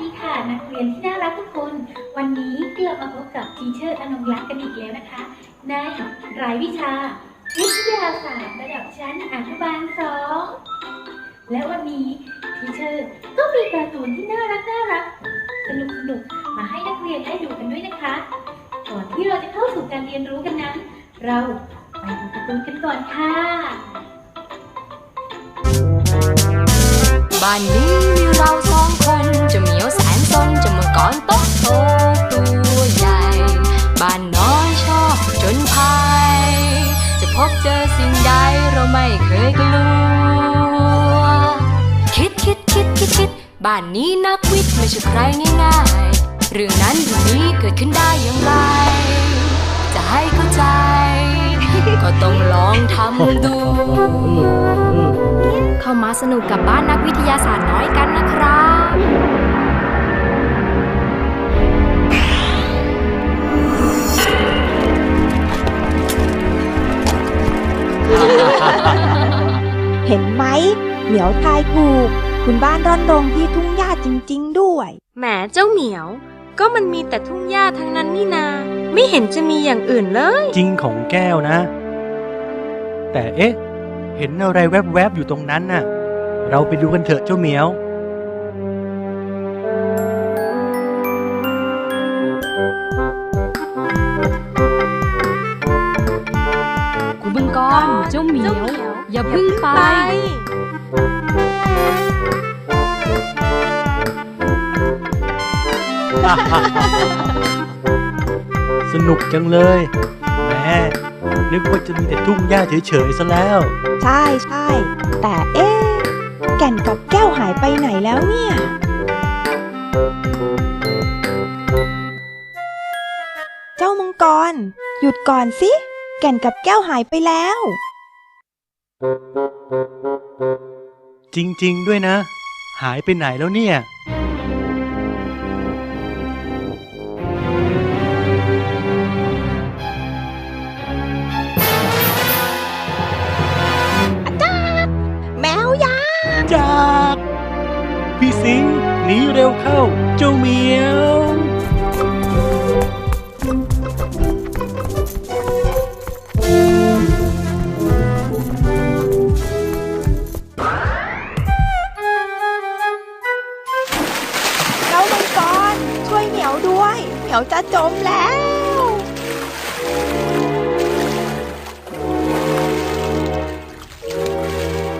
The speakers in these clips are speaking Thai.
ดีค่ะ นักเรียนที่น่ารักทุกคน วันนี้กลับมาพบกับทีเชอร์อนงรักษ์กันอีกแล้วนะคะ ในรายวิชา วิทยาศาสตร์ระดับชั้นอนุบาลสองและวันนี้ทีเชอร์ก็มีการ์ตูนที่น่ารักน่ารักสนุกสนุกมาให้นักเรียนได้ดูกันด้วยนะคะก่อนที่เราจะเข้าสู่การเรียนรู้กันนั้น เราไปดูการ์ตูนกันก่อนค่ะบ้านนี้มีเรา ยกลัว คิดคิดคิดคิดคิดบ้านนี้นักวิทย์ไม่ใช่ใครง่ายๆเรื่องนั้นเรื่องนี้เกิดขึ้นได้อย่างไร จะให้เข้าใจ ก็ต้องลองทำดู เข้ามาสนุกกับบ้านนักวิทยาศาสตร์น้อยกันนะครับ มียวทายถูก คุณบ้านร่อนโรงที่ทุ่งหญ้าจริง ๆ ด้วย แหมเจ้าเหมียว ก็มันมีแต่ทุ่งหญ้าทั้งนั้นนี่นา ไม่เห็นจะมีอย่างอื่นเลย จริงของแก้วนะ แต่เอ๊ะ เห็นอะไรแวบๆอยู่ตรงนั้นน่ะ เราไปดูกันเถอะเจ้าเหมียวคุณบึงกรเจ้าเหมียว อย่าเพึ่งไป สนุกจังเลยแหมนึกว่าจะมีแต่ทุ่งหญ้าเฉยๆซะแล้ว ใช่ใช่แต่เอ๊ะแก่นกับแก้วหายไปไหนแล้วเนี่ย เจ้ามังกร หยุดก่อนสิ แก่นกับแก้วหายไปแล้ว จริง ๆ ด้วยนะ หายไปไหนแล้วเนี่ย แมวยาจาก พี่สิงห์หนีเร็วเข้า เจ้าเหมียว จะจมแล้ว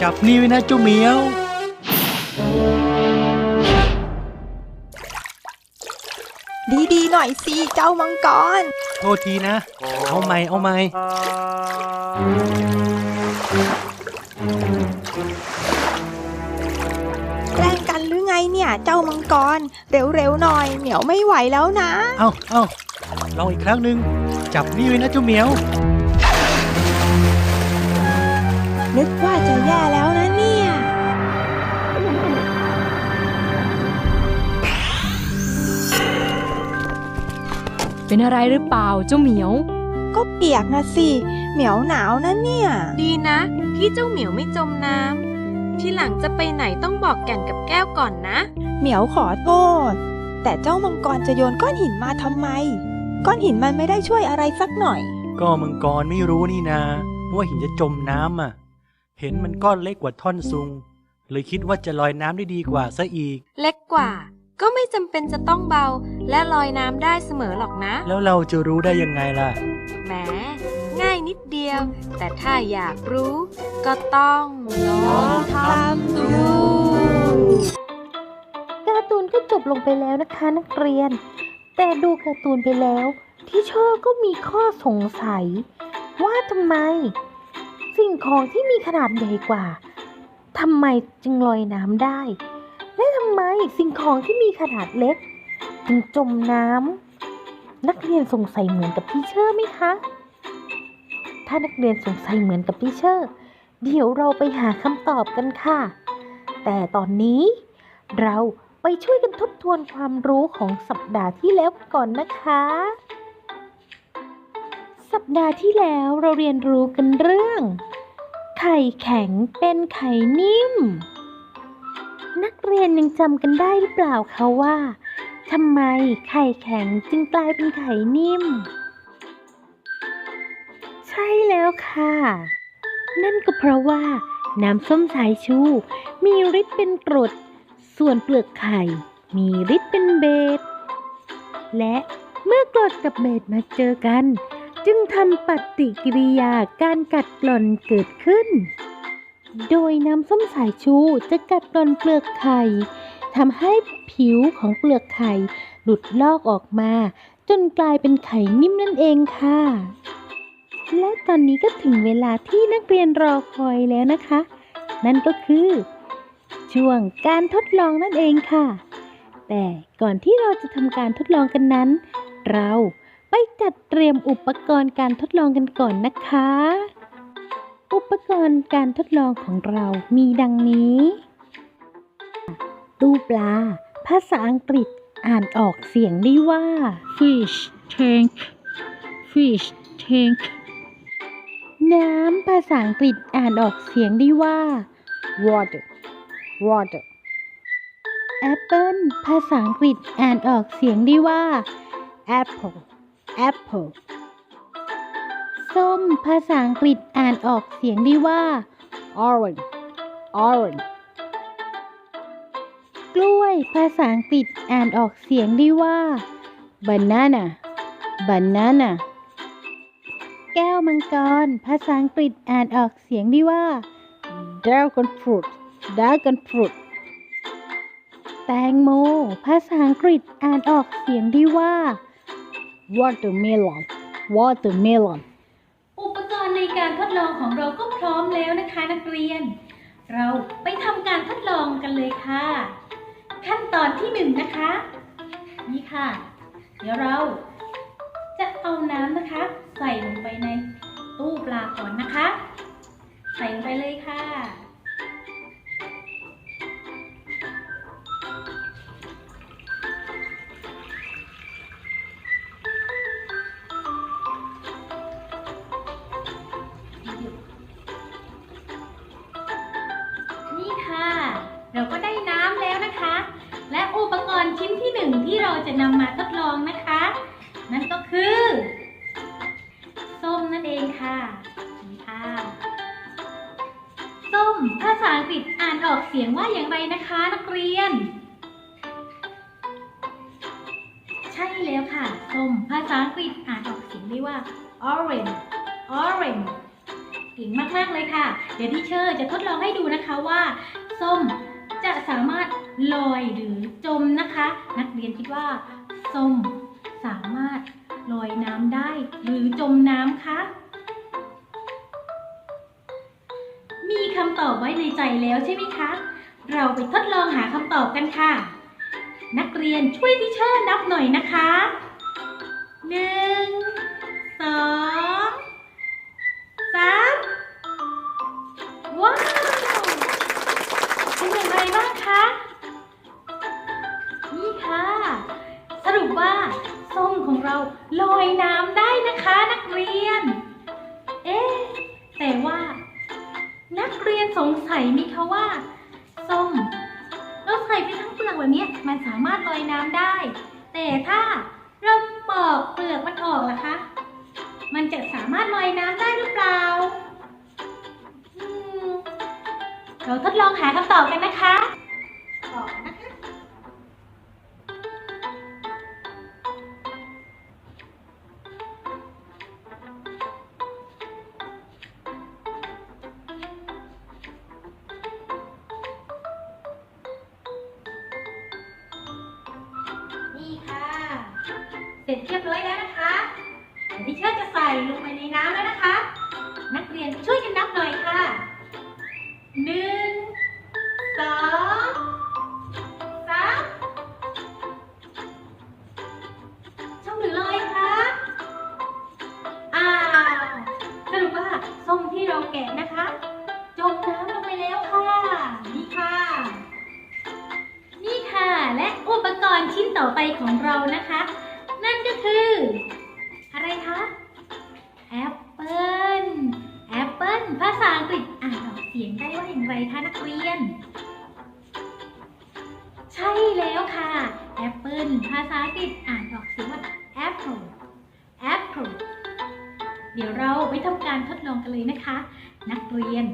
จับนี่ไว้นะเจ้าเหมียว ดีๆหน่อยสิเจ้ามังกร โทษทีนะ เอาใหม่เอาใหม่ เนี่ย เจ้ามังกร เร็วๆหน่อย เหมียวไม่ไหวแล้วนะ เอาเอาลองอีกครั้งหนึ่งจับนี่ไว้นะเจ้าเหมียว นึกว่าจะแย่แล้วนะเนี่ย เป็นอะไรหรือเปล่าเจ้าเหมียว ก็เปียกนะสิ เหมียวหนาวนะเนี่ย ดีนะ ที่เจ้าเหมียวไม่จมน้ำ ที่หลังจะไปไหนต้องบอกแก่นกับแก้วก่อนนะ เหมียวขอโทษ แต่เจ้ามังกรจะโยนก้อนหินมาทำไม ก้อนหินมันไม่ได้ช่วยอะไรสักหน่อย ก็มังกรไม่รู้นี่นา ว่าหินจะจมน้ำอะ เห็นมันก้อนเล็กกว่าท่อนซุง เลยคิดว่าจะลอยน้ำได้ดีกว่าซะอีก เล็กกว่า ก็ไม่จำเป็นจะต้องเบา และลอยน้ำได้เสมอหรอกนะ แล้วเราจะรู้ได้ยังไงล่ะ แหม ง่ายนิดเดียว แต่ถ้าอยากรู้ ก็ต้องลองทำดูการ์ตูนก็จบลงไปแล้วนะคะนักเรียน แต่ดูการ์ตูนไปแล้วที่เชอร์ก็มีข้อสงสัย ว่าทำไม สิ่งของที่มีขนาดใหญ่กว่าทำไมจึงลอยน้ำได้ และทำไมสิ่งของที่มีขนาดเล็ก จึงจมน้ำนักเรียนสงสัยเหมือนกับพี่เชอร์ไหมคะ ถ้านักเรียนสงสัยเหมือนกับพี่เชอร์ เดี๋ยวเราไปหาคำตอบกันค่ะ แต่ตอนนี้ เราไปช่วยกันทบทวนความรู้ของสัปดาห์ที่แล้วก่อนนะคะ สัปดาห์ที่แล้วเราเรียนรู้กันเรื่อง ไข่แข็งเป็นไข่นิ่ม นักเรียนยังจำกันได้หรือเปล่าคะว่าทำไมไข่แข็งจึงกลายเป็นไข่นิ่ม ใช่แล้วค่ะ นั่นก็เพราะว่า น้ำส้มสายชู มีฤทธิ์เป็นกรด ส่วนเปลือกไข่ มีฤทธิ์เป็นเบสและเมื่อกรดกับเบสมาเจอกัน จึงทำปฏิกิริยาการกัดกร่อนเกิดขึ้น โดยน้ำส้มสายชูจะกัดกร่อนเปลือกไข่ทำให้ผิวของเปลือกไข่หลุดลอกออกมา จนกลายเป็นไข่นิ่มนั่นเองค่ะ และตอนนี้ก็ถึงเวลาที่นักเรียนรอคอยแล้วนะคะ นั่นก็คือ ช่วงการทดลองนั่นเองค่ะ แต่ก่อนที่เราจะทำการทดลองกันนั้น เราไปจัดเตรียมอุปกรณ์การทดลองกันก่อนนะคะ อุปกรณ์การทดลองของเรามีดังนี้ตู้ปลา ภาษาอังกฤษอ่านออกเสียงได้ว่า fish tank fish tank น้ำ ภาษาอังกฤษอ่านออกเสียงได้ว่า water water แอปเปิลภาษาอังกฤษอ่านออกเสียงได้ว่า apple apple ส้ม ภาษาอังกฤษอ่านออกเสียงได้ว่า orange orange กล้วย ภาษาอังกฤษอ่านออกเสียงได้ว่า banana banana แก้วมังกร ภาษาอังกฤษอ่านออกเสียงได้ว่า dragon fruit dragon fruit แตงโม ภาษาอังกฤษอ่านออกเสียงได้ว่า watermelon watermelon อุปกรณ์ในการทดลองของเราก็พร้อมแล้วนะคะนักเรียน เราไปทำการทดลองกันเลยค่ะ ขั้นตอนที่หนึ่งนะคะ นี่ค่ะ เดี๋ยวเรา จะเอาน้ำนะคะ ใส่ลงไปในตู้ปลาก่อนนะคะ ใส่ลงไปเลยค่ะ นั่นเองค่ะนี่ค่ะส้มภาษาอังกฤษอ่านออกเสียงว่าอย่างไรนะคะ นักเรียน ใช่แล้วค่ะส้มภาษาอังกฤษอ่านออกเสียงได้ว่า orange orange เก่งมากๆเลยค่ะ เดี๋ยวที่เชอร์จะทดลองให้ดูนะคะว่า ส้มจะสามารถลอยหรือจมนะคะ นักเรียนคิดว่า ส้มสามารถ ลอยน้ำได้ หรือจมน้ำคะ มีคำตอบไว้ในใจแล้วใช่ไหมคะ เราไปทดลองหาคำตอบกันค่ะ นักเรียนช่วยที่เชอร์นับหน่อยนะคะหนึ่งสองสามว้าว เป็นอย่างไรบ้างคะ นี่ค่ะ สรุปว่า ส้มของเราลอยน้ำได้นะคะนักเรียน เอ๊แต่ว่า นักเรียนสงสัยไหมคะว่าส้มเราใส่ไปทั้งเปลือกแบบนี้มันสามารถลอยน้ำได้ แต่ถ้าเราปอกเปลือกมันออกล่ะคะ มันจะสามารถลอยน้ำได้หรือเปล่าเราทดลองหาคำตอบกันนะคะ แล้วค่ะแอปิลภาษาอังกฤษอ่านออกเสียงว่า apple apple เดี๋ยวเราไปทำการทดลองกันเลยนะคะ นักเรียน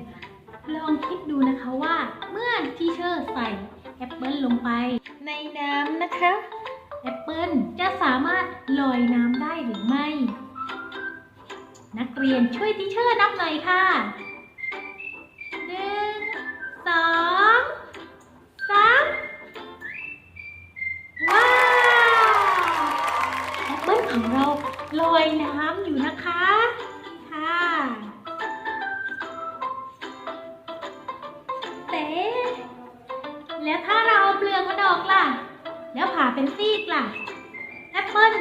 ลองคิดดูนะคะว่า เมื่อทีเชอร์ใส่แอปเปิลลงไป ในน้ำนะคะแอปเปิลจะสามารถลอยน้ำได้หรือไม่ นักเรียนช่วยทีเชอร์นับหน่อยค่ะหนึ่งสอง ลอยน้ำอยู่นะคะ ค่ะ เต๋แล้วถ้าเราเอาเปลือกมันออกล่ะ แล้วผ่าเป็นซีกล่ะ แอปเปิ้ล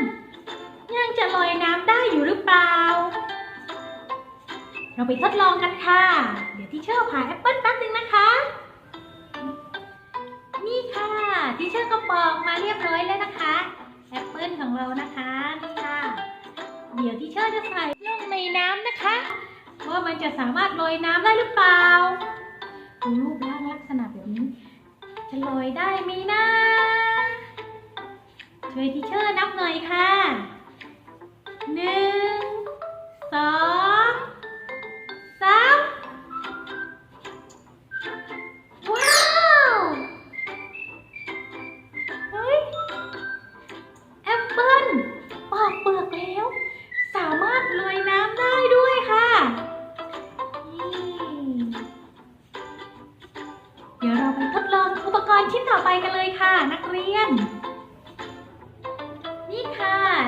ยังจะลอยน้ำได้อยู่หรือเปล่า เราไปทดลองกันค่ะ เดี๋ยวที่เชอร์ผ่าแอปเปิ้ลแป๊บนึงนะคะนี่ค่ะที่เชอร์ก็ปอกมาเรียบร้อยแล้วนะคะ แอปเปิ้ลของเรานะคะนี่ค่ะ เดี๋ยวที่เชอร์จะใส่ลงในน้ำนะคะ ว่ามันจะสามารถลอยน้ำได้หรือเปล่าดูรูปร่างลักษณะแบบนี้ จะลอยได้ไหมนะช่วยที่เชอร์นับหน่อยค่ะหนึ่งสอง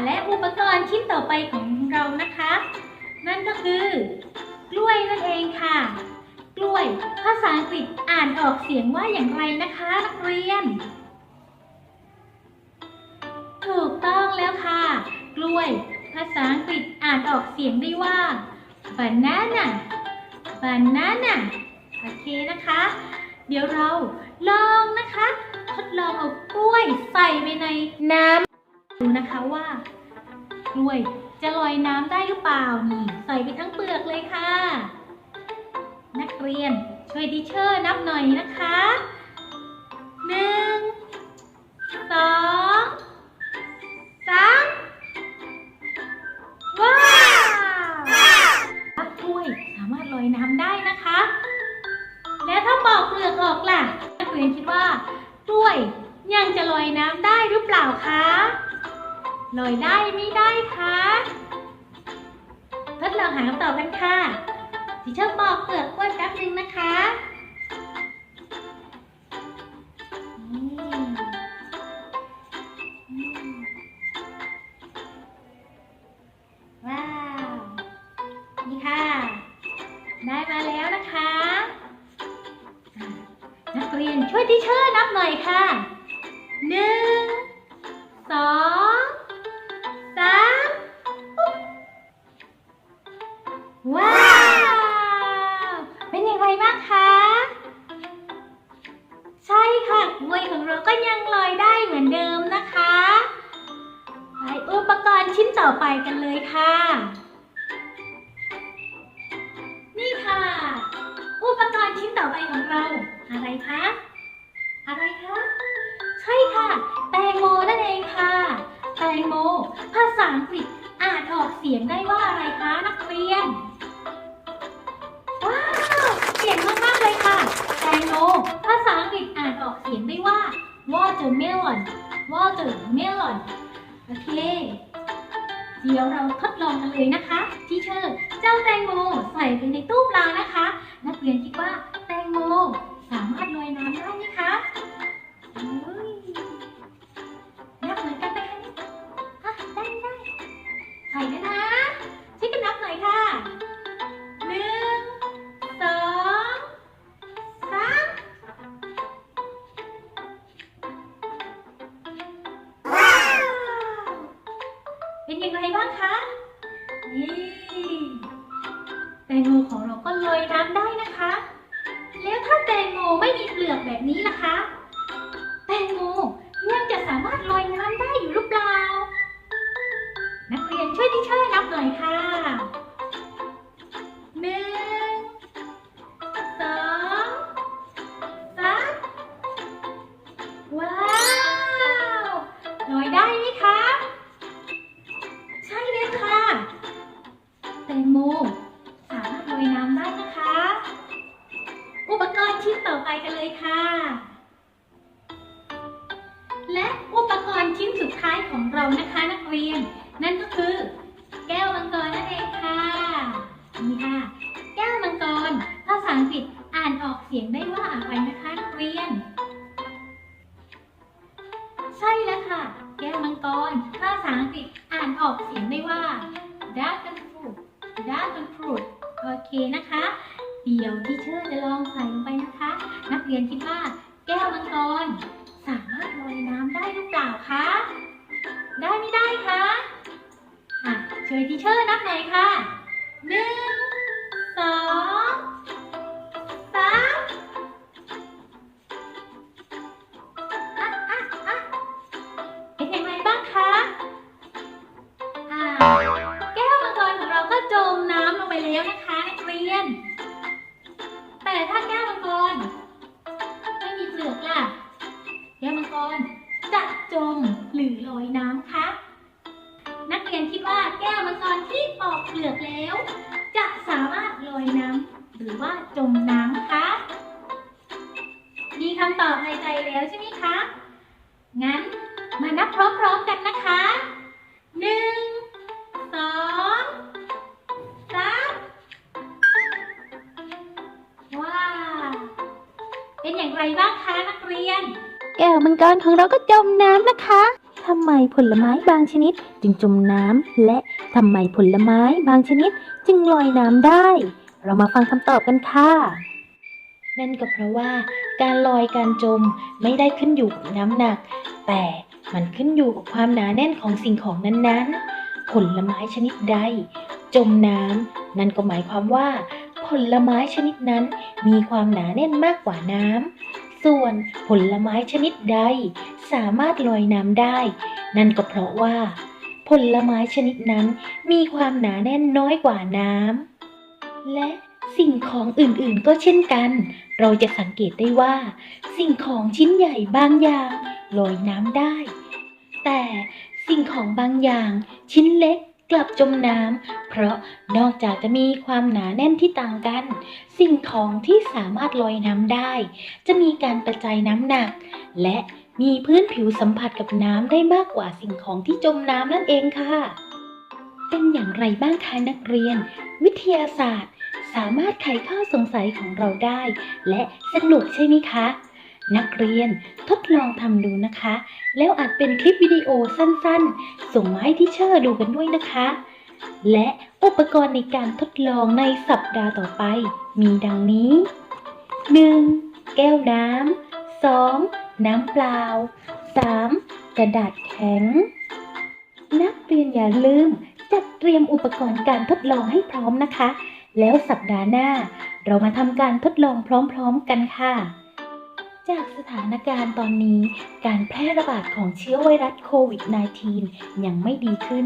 และอุปกรณ์ชิ้นต่อไปของเรานะคะ นั่นก็คือกล้วยนั่นเองค่ะ กล้วย ภาษาอังกฤษอ่านออกเสียงว่าอย่างไรนะคะนักเรียน ถูกต้องแล้วค่ะ กล้วย ภาษาอังกฤษอ่านออกเสียงได้ว่า banana banana โอเคนะคะ เดี๋ยวเราลองนะคะ ทดลองเอากล้วยใส่ไปในน้ำ ดูนะคะว่ากล้วยจะลอยน้ำได้หรือเปล่านี่ใส่ไปทั้งเปลือกเลยค่ะ นักเรียนช่วยดิเชอร์นับหน่อยนะคะหนึ่ง หน่อยค่ะหนึ่งสองสามปุ๊บว้าว เป็นอย่างไรบ้างคะ ใช่ค่ะกล้วยของเราก็ยังลอยได้เหมือนเดิมนะคะไปอุปกรณ์ชิ้นต่อไปกันเลยค่ะ นี่ค่ะ อุปกรณ์ชิ้นต่อไปของเราอะไรคะ อะไรคะ ใช่ค่ะ แตงโมนั่นเองค่ะ แตงโม ภาษาอังกฤษอ่านออกเสียงได้ว่าอะไรคะนักเรียน ว้าวเก่งมากๆเลยค่ะ แตงโม ภาษาอังกฤษอ่านออกเสียงได้ว่า watermelon watermelon โอเค เดี๋ยวเราทดลองกันเลยนะคะ ทีเชอร์ เจ้าแตงโมใส่ไปในตู้ปลานะคะ นักเรียนคิดว่าแตงโมสามารถลอยน้ำได้ไหมคะาน ไรบ้างคะนักเรียน แก้วมังกรของเราก็จมน้ำนะคะทำไมผลไม้บางชนิดจึงจมน้ำและทำไมผลไม้บางชนิดจึงลอยน้ำได้ เรามาฟังคำตอบกันค่ะ นั่นก็เพราะว่า การลอยการจมไม่ได้ขึ้นอยู่กับน้ำหนัก แต่มันขึ้นอยู่กับความหนาแน่นของสิ่งของนั้นๆ ผลไม้ชนิดใด จมน้ำนั่นก็หมายความว่า ผลไม้ชนิดนั้นมีความหนาแน่นมากกว่าน้ำ ส่วนผลไม้ชนิดใดสามารถลอยน้ำได้ นั่นก็เพราะว่า ผลไม้ชนิดนั้นมีความหนาแน่นน้อยกว่าน้ำและสิ่งของอื่นๆก็เช่นกัน เราจะสังเกตได้ว่า สิ่งของชิ้นใหญ่บางอย่างลอยน้ำได้ แต่สิ่งของบางอย่างชิ้นเล็ก กลับจมน้ำ เพราะนอกจากจะมีความหนาแน่นที่ต่างกัน สิ่งของที่สามารถลอยน้ำได้ จะมีการกระจายน้ำหนัก และมีพื้นผิวสัมผัสกับน้ำได้มากกว่าสิ่งของที่จมน้ำนั่นเองค่ะ เป็นอย่างไรบ้างคะนักเรียน วิทยาศาสตร์ สามารถไขข้อสงสัยของเราได้ และสนุกใช่ไหมคะ นักเรียนทดลองทำดูนะคะ แล้วอัดเป็นคลิปวิดีโอสั้นๆ ส่งมาให้ที่เชอร์ดูกันด้วยนะคะ และอุปกรณ์ในการทดลองในสัปดาห์ต่อไป มีดังนี้ 1. แก้วน้ำ 2. น้ำเปล่า 3. กระดาษแข็ง นักเรียนอย่าลืมจัดเตรียมอุปกรณ์การทดลองให้พร้อมนะคะ แล้วสัปดาห์หน้า เรามาทำการทดลองพร้อมๆกันค่ะ จากสถานการณ์ตอนนี้การแพร่ระบาดของเชื้อไวรัสโควิด -19 ยังไม่ดีขึ้น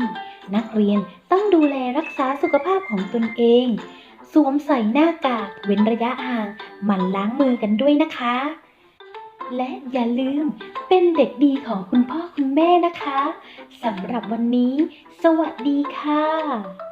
นักเรียนต้องดูแลรักษาสุขภาพของตนเอง สวมใส่หน้ากากเว้นระยะห่างหมั่นล้างมือกันด้วยนะคะ และอย่าลืมเป็นเด็กดีของคุณพ่อคุณแม่นะคะสำหรับวันนี้ สวัสดีค่ะ